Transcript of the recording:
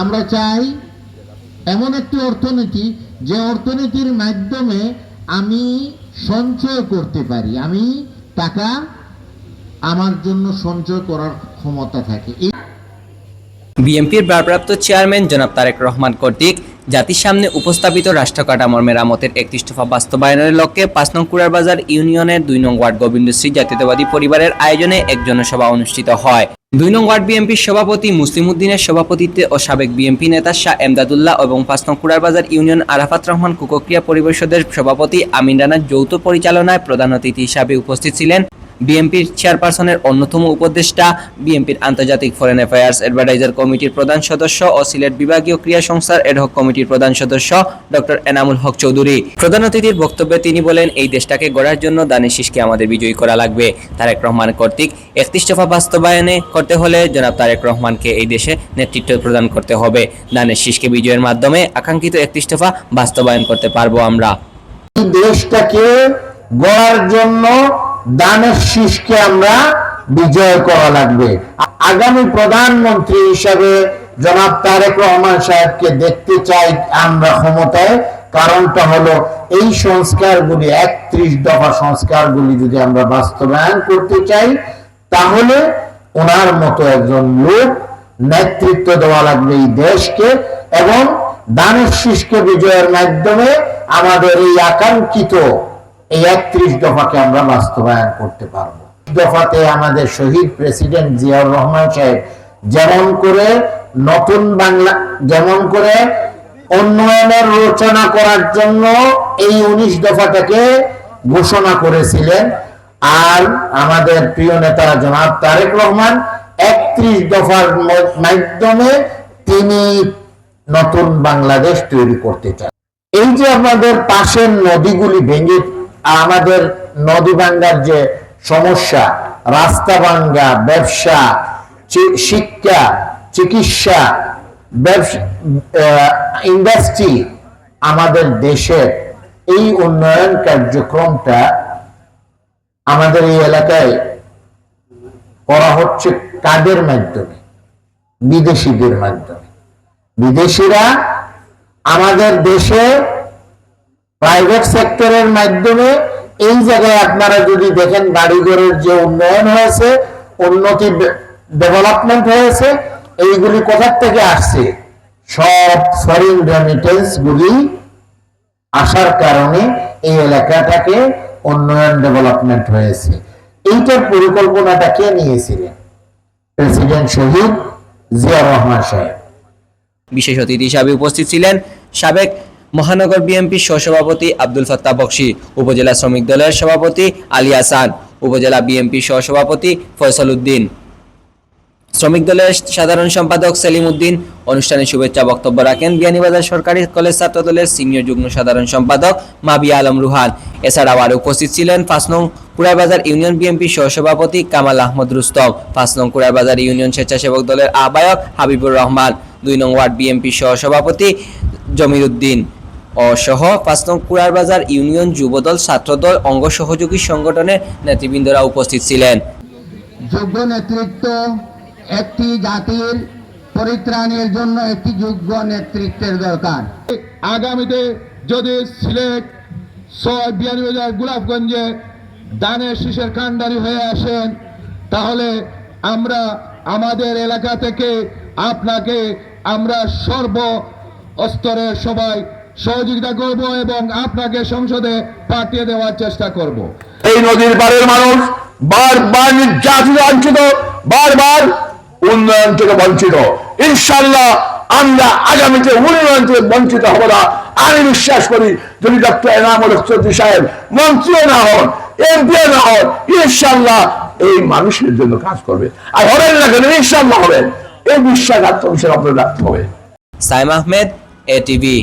আমরা চাই এমন একটি অর্থনীতি যে অর্থনীতির মাধ্যমে আমি সঞ্চয় করতে পারি, আমি টাকা আমার জন্য সঞ্চয় করার ক্ষমতা থাকে। বিএনপির ভারপ্রাপ্ত চেয়ারম্যান জনাব তারেক রহমান কর্তৃক জাতির সামনে উপস্থাপিত রাষ্ট্র কাঠামোর মেরামতের দফা বাস্তবায়নের লক্ষ্যে পাঁচ নং কুড়ারবাজার ইউনিয়নের দুই নং ওয়ার্ড গোবিন্দশ্রী জাতীয়তাবাদী পরিবারের আয়োজনে এক জনসভা অনুষ্ঠিত হয়। দুই নং ওয়ার্ড বিএনপির সভাপতি মুসলিম উদ্দিনের সভাপতিত্বে ও সাবেক বিএনপি নেতা শাহ এমদাদুল্লাহ এবং পাঁচ নং কুড়ারবাজার ইউনিয়ন আরাফাত রহমান কুকক্রিয়া পরিষদের সভাপতি আমিন রানার যৌথ পরিচালনায় প্রধান অতিথি হিসাবে উপস্থিত ছিলেন। বিএনপির চেয়ারপারসনের অন্যতম উপদেষ্টা, বিএনপির আন্তর্জাতিক ফরেন অ্যাফেয়ার্স অ্যাডভাইজার কমিটির প্রধান সদস্য ও সিলেট বিভাগীয় ক্রিয়া সংস্থার এডহক কমিটির প্রধান সদস্য ডক্টর এনামুল হক চৌধুরী। প্রধান অতিথির বক্তব্যে তিনি বলেন, এই দেশটাকে গড়ার জন্য দানের আমাদের বিজয়ী করা লাগবে। তারেক রহমান কর্তৃক একত্রিশ দফা বাস্তবায়নে করতে হলে জনাব তারেক রহমানকে এই দেশে নেতৃত্ব প্রদান করতে হবে। দানের শীষকে বিজয়ের মাধ্যমে আকাঙ্ক্ষিত একত্রিশ দফা বাস্তবায়ন করতে পারব আমরা। দেশটাকে গড়ার জন্য দানের শীষকে আমরা বিজয় করা লাগবে। আগামী প্রধানমন্ত্রী হিসাবে জনাব তারেক রহমান সাহেবকে দেখতে চাই আমরা ক্ষমতায়। কারণটা হলো এই সংস্কারগুলি, একত্রিশ দফা সংস্কারগুলি যদি আমরা বাস্তবায়ন করতে চাই, তাহলে ওনার মতো একজন লোক নেতৃত্ব দেওয়া লাগবে এই দেশকে এবং দানের শীষকে বিজয়ের মাধ্যমে আমাদের এই আকাঙ্ক্ষিত এই একত্রিশ দফাকে আমরা বাস্তবায়ন করতে পারব। দফাতে আমাদের শহীদ প্রেসিডেন্ট জিয়াউর রহমান সাহেব যেমন করে, নতুন বাংলা, যেমন করে উন্নয়নের রচনা করার জন্য এই উনিশ দফাটাকে ঘোষণা করেছিলেন। আর আমাদের প্রিয় নেতা জনাব তারেক রহমান একত্রিশ দফার মাধ্যমে তিনি নতুন বাংলাদেশ তৈরি করতে চান। এই যে আমাদের পাশের নদীগুলি ভেঙে আমাদের নদী ভাঙ্গার যে সমস্যা, রাস্তা ভাঙ্গা, ব্যবসা শিক্ষা, চিকিৎসা ইন্ডাস্ট্রি আমাদের দেশের এই উন্নয়ন কার্যক্রমটা আমাদের এই এলাকায় করা হচ্ছে কাদের মাধ্যমে? বিদেশিদের মাধ্যমে। বিদেশিরা আমাদের দেশে প্রাইভেট সেক্টরের মাধ্যমে এই জায়গায় আপনারা যদি দেখেন বাড়িঘরের যে উন্নয়ন হয়েছে, উন্নতি ডেভেলপমেন্ট হয়েছে, এইগুলি কোথার থেকে আসছে? সব ফরেন রেমিটেন্স গুলি আসার কারণে এই এলাকাটাকে উন্নয়ন ডেভেলপমেন্ট হয়েছে। এইটার পরিকল্পনাটা কে নিয়েছিলেন? প্রেসিডেন্ট শহীদ জিয়া রহমান সাহেব। বিশেষ অতিথি হিসাবে উপস্থিত ছিলেন সাবেক মহানগর বিএনপির সহসভাপতি আব্দুল ফাত্তাহ বক্সি, উপজেলা শ্রমিক দলের সভাপতি আলী হাসান উপজেলা বিএনপির সহসভাপতি ফয়সাল উদ্দিন। শ্রমিক দলের সাধারণ সম্পাদক সেলিম উদ্দিন, অনুষ্ঠানে শুভেচ্ছা বক্তব্য রাখেন বিয়ানীবাজার সরকারি কলেজ ছাত্র দলের সিনিয়র যুগ্ম সাধারণ সম্পাদক মাবিয়া আলম রুহান। এছাড়াও আরও উপস্থিত ছিলেন পাঁচ নং কুড়াবাজার ইউনিয়ন বিএনপি সহসভাপতি কামাল আহমদ রুস্তম, পাঁচ নং কুড়াবাজার ইউনিয়ন স্বেচ্ছাসেবক দলের আহ্বায়ক হাবিবুর রহমান, দুই নং ওয়ার্ড বিএনপি সহসভাপতি জমির উদ্দিন। ও সহ পাঁচ নং কুড়ারবাজার ইউনিয়ন যুবদল ছাত্রদল অঙ্গ সহযোগী সংগঠনের নেতৃবৃন্দরা উপস্থিত ছিলেন। যোগ্য নেতৃত্ব একটি জাতির পরিত্রাণের জন্য একটি যোগ্য নেতৃত্বের দরকার। আগামীতে যদি সিলেট ছয় বিয়ানীবাজার গোলাপগঞ্জে দানের শীষের কাণ্ডারি হয়ে আসেন তাহলে আমরা আমাদের এলাকা থেকে আপনাকে আমরা সর্ব স্তরের সবাই সহযোগিতা করব এবং আপনাকে সংসদে পাঠিয়ে দেওয়ার চেষ্টা করব। এই নদীর পাড়ের মানুষ বারবার নির্যাতিত বঞ্চিত বারবার উন্নয়ন থেকে বঞ্চিত। ইনশাল্লাহ আমরা আগামীতে উন্নয়ন থেকে বঞ্চিত হব না। আমি বিশ্বাস করি যদি ডক্টর এনামুল চৌধুরী সাহেব মন্ত্রীও না হন এমপিও না হন ইনশাল্লাহ এই মানুষের জন্য কাজ করবে। আর হবেন না কেন? ইনশাল্লাহ হবেন। এই বিশ্বাস আত্মবিশ্বাস আপনাদের রাখতে হবে। সাইম আহমেদ এটিভি